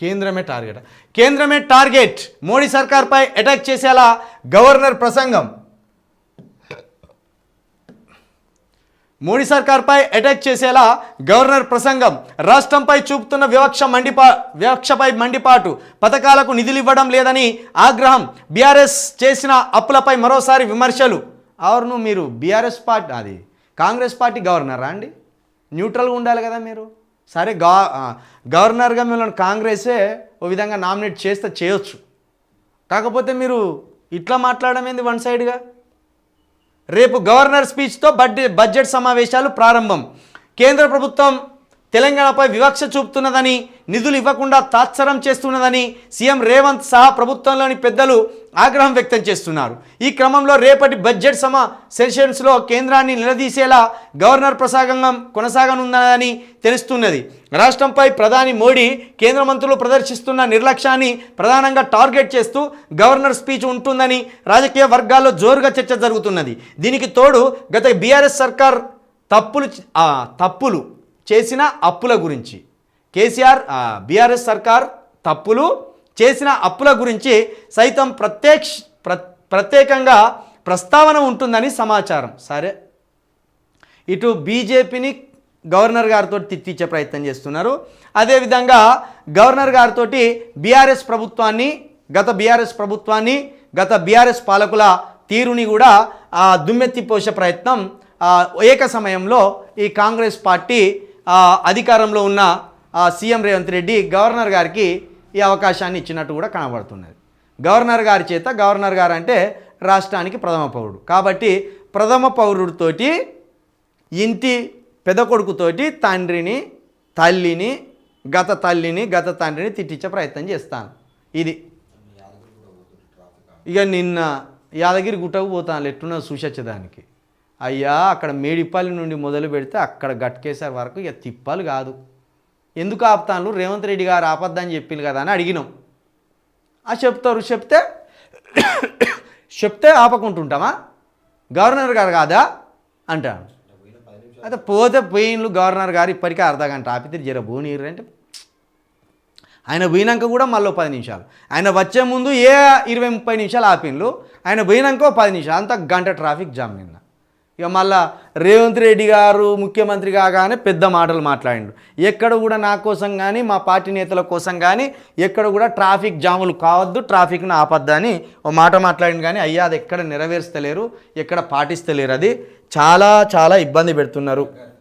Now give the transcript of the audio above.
కేంద్రమే టార్గెట్. కేంద్రమే టార్గెట్. మోడీ సర్కార్పై అటాక్ చేసేలా గవర్నర్ ప్రసంగం. మోడీ సర్కార్పై అటాక్ చేసేలా గవర్నర్ ప్రసంగం. రాష్ట్రంపై చూపుతున్న వివక్ష మండిపా వివక్షపై మండిపాటు. పథకాలకు నిధులు ఇవ్వడం లేదని ఆగ్రహం. బీఆర్ఎస్ చేసిన అప్పులపై మరోసారి విమర్శలు. అవును మీరు బీఆర్ఎస్ పార్టీ అది కాంగ్రెస్ పార్టీ గవర్నరా అండి? న్యూట్రల్గా ఉండాలి కదా మీరు. సరే గా గవర్నర్గా మిమ్మల్ని కాంగ్రెసే ఓ విధంగా నామినేట్ చేస్తే చేయొచ్చు. కాకపోతే మీరు ఇట్లా మాట్లాడడం ఏంది వన్ సైడ్గా? రేపు గవర్నర్ స్పీచ్తో బడ్జెట్ బడ్జెట్ సమావేశాలు ప్రారంభం. కేంద్ర ప్రభుత్వం తెలంగాణపై వివక్ష చూపుతున్నదని నిధులు ఇవ్వకుండా తాత్సరం చేస్తున్నదని సీఎం రేవంత్ సహా ప్రభుత్వంలోని పెద్దలు ఆగ్రహం వ్యక్తం చేస్తున్నారు. ఈ క్రమంలో రేపటి బడ్జెట్ సమ సెషన్స్లో కేంద్రాన్ని నిలదీసేలా గవర్నర్ ప్రసంగం కొనసాగనున్నదని తెలుస్తున్నది. రాష్ట్రంపై ప్రధాని మోడీ కేంద్ర మంత్రులు ప్రదర్శిస్తున్న నిర్లక్ష్యాన్ని ప్రధానంగా టార్గెట్ చేస్తూ గవర్నర్ స్పీచ్ ఉంటుందని రాజకీయ వర్గాల్లో జోరుగా చర్చ జరుగుతున్నది. దీనికి తోడు గత బీఆర్ఎస్ సర్కార్ తప్పులు తప్పులు చేసిన అప్పుల గురించి. కేసీఆర్ బీఆర్ఎస్ సర్కార్ తప్పులు చేసిన అప్పుల గురించి సైతం ప్రత్యక్ష ప్రత్యేకంగా ప్రస్తావన ఉంటుందని సమాచారం. సరే. ఇటు బీజేపీని గవర్నర్ గారితో తిట్టించే ప్రయత్నం చేస్తున్నారు. అదేవిధంగా గవర్నర్ గారితో బీఆర్ఎస్ ప్రభుత్వాన్ని గత బీఆర్ఎస్ ప్రభుత్వాన్ని గత బీఆర్ఎస్ పాలకుల తీరుని కూడా దుమ్మెత్తిపోసే ప్రయత్నం ఏక సమయంలో ఈ కాంగ్రెస్ పార్టీ అధికారంలో ఉన్న సీఎం రేవంత్ రెడ్డి గవర్నర్ గారికి ఈ అవకాశాన్ని ఇచ్చినట్టు కూడా కనబడుతున్నది. గవర్నర్ గారి చేత గవర్నర్ గారు అంటే రాష్ట్రానికి ప్రథమ పౌరుడు. కాబట్టి ప్రథమ పౌరుడితోటి ఇంటి పెద్ద కొడుకుతోటి తండ్రిని తల్లిని గత తల్లిని గత తండ్రిని తిట్టించే ప్రయత్నం చేస్తాను. ఇది. ఇక నిన్న యాదగిరి గుట్టకు పోతాను ఎట్టున్నా చూసొచ్చేదానికి అయ్యా అక్కడ మేడిపల్లి నుండి మొదలు పెడితే అక్కడ గట్కేసారి వరకు ఇక తిప్పాలు కాదు. ఎందుకు ఆపుతాను రేవంత్ రెడ్డి గారు ఆపద్దని చెప్పింది కదా అని అడిగినాం. ఆ చెప్తారు చెప్తే చెప్తే ఆపకుంటుంటామా? గవర్నర్ గారు కాదా? అంటాను అయితే పోతే పోయిన్లు గవర్నర్ గారు ఇప్పటికే అర్ధ గంట ఆపితే జర భూనీరు అంటే ఆయన పోయినాక కూడా మళ్ళీ పది నిమిషాలు. ఆయన వచ్చే ముందు ఏ ఇరవై ముప్పై నిమిషాలు ఆపిన్లు ఆయన పోయినాక పది నిమిషాలు. అంత గంట ట్రాఫిక్ జామ్ నిన్న. ఇక మళ్ళా రేవంత్ రెడ్డి గారు ముఖ్యమంత్రి కాగానే పెద్ద మాటలు మాట్లాడిండు. ఎక్కడ కూడా నా కోసం కానీ మా పార్టీ నేతల కోసం కానీ ఎక్కడ కూడా ట్రాఫిక్ జాములు కావద్దు ట్రాఫిక్ను ఆపద్దని ఓ మాట మాట్లాడింది కానీ అయ్యా అది ఎక్కడ నెరవేర్స్తలేరు ఎక్కడ పాటిస్తలేరు అది. చాలా చాలా ఇబ్బంది పెడుతున్నారు.